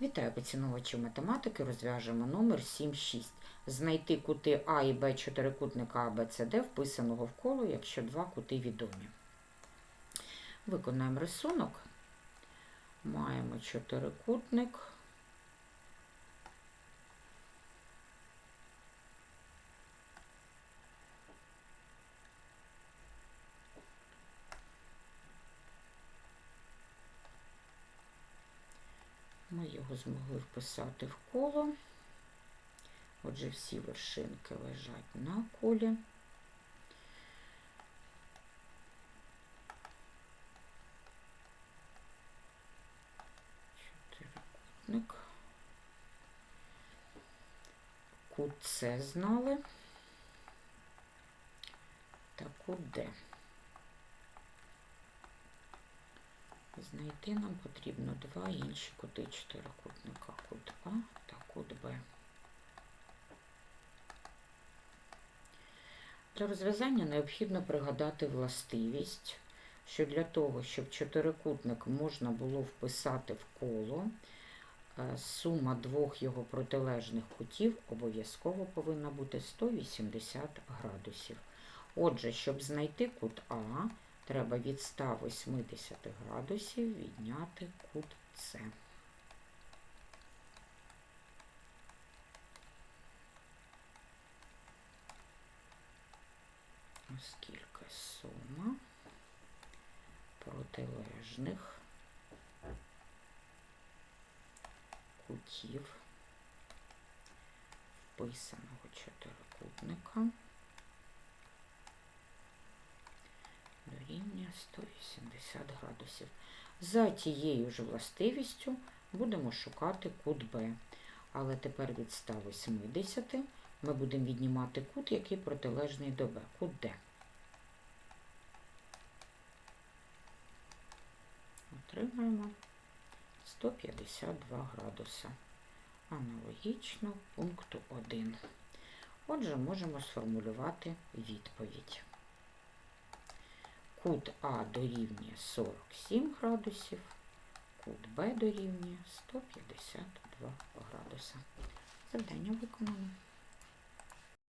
Вітаю поціновувачів математики. Розв'яжемо номер 7-6. Знайти кути А і Б чотирикутника АБЦД, вписаного в коло, якщо два кути відомі. Виконаємо рисунок. Маємо чотирикутник. Ми його змогли вписати в коло. Отже, всі вершинки лежать на колі. Чотирикутник. Кут С знали. Та кут Д. Знайти нам потрібно два інші кути чотирикутника. Кут А та кут Б. Для розв'язання необхідно пригадати властивість, що для того, щоб чотирикутник можна було вписати в коло, е, сума двох його протилежних кутів обов'язково повинна бути 180 градусів. Отже, щоб знайти кут А, треба від 180 градусів відняти кут С. Оскільки сума протилежних кутів вписаного чотирикутника дорівнює 180 градусів. За тією ж властивістю будемо шукати кут Б. Але тепер від 180 ми будемо віднімати кут, який протилежний до Б, кут Д. Отримаємо 152 градуса. Аналогічно пункту 1. Отже, можемо сформулювати відповідь. Кут А дорівнює 47 градусів, кут Б дорівнює 152 градуса. Завдання виконано.